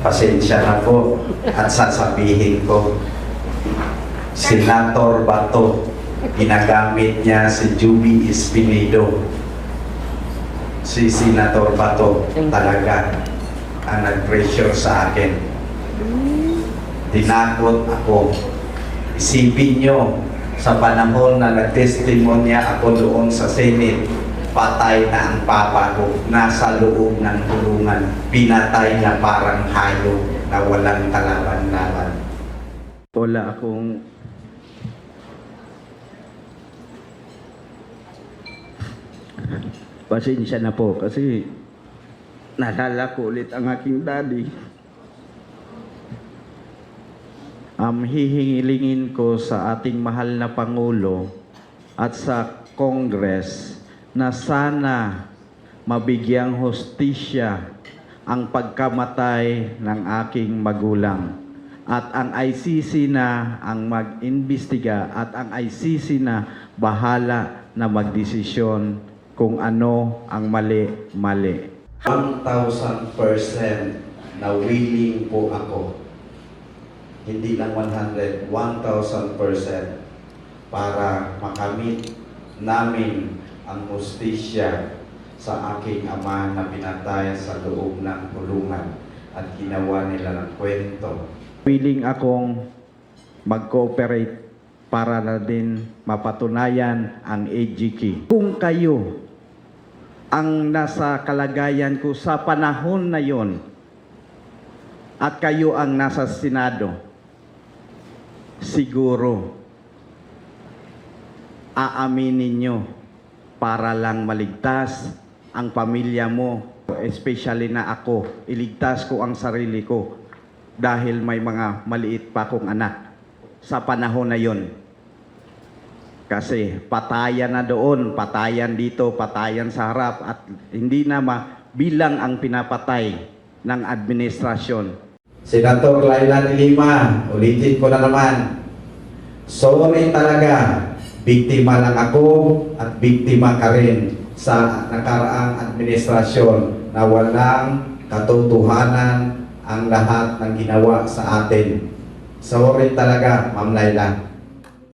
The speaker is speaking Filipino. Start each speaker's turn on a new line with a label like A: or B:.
A: Pasensya na po at sasabihin ko. Senator Bato, ginagamit niya si Juby Espinedo. Si Senator Bato talaga ang nag-pressure sa akin. Tinakot ako. Isipin nyo, sa panahon na nag-testimonya ako doon sa Senate, patay na ang papa nasa loob ng kulungan, pinatay na parang hayop na walang kalaban-laban. Wala akong Pasensya na po kasi nalala ko ulit ang aking daddy. Um, hihingilingin ko sa ating mahal na Pangulo at sa Congress na sana mabigyang hostisya ang pagkamatay ng aking magulang at ang ICC na ang mag-imbestiga at ang ICC na bahala na magdesisyon kung ano ang mali-mali. 1,000% na willing po ako hindi lang 100, 1,000% para makamit namin ang hustisya sa aking ama na pinatay sa loob ng kulungan at ginawa nila ng kwento. Willing akong mag-cooperate para na din mapatunayan ang AGK. Kung kayo ang nasa kalagayan ko sa panahon na yon at kayo ang nasa Senado, siguro aaminin nyo para lang maligtas ang pamilya mo, especially na ako, iligtas ko ang sarili ko dahil may mga maliit pa akong anak sa panahon na yon. Kasi patayan na doon, patayan dito, patayan sa harap at hindi na bilang ang pinapatay ng administrasyon. Senator Laila Lima, ulitin ko na naman. Sorry talaga, biktima lang ako at biktima ka rin sa nakaraang administrasyon na walang katotohanan ang lahat ng ginawa sa atin. Sorry talaga, Ma'am Laila.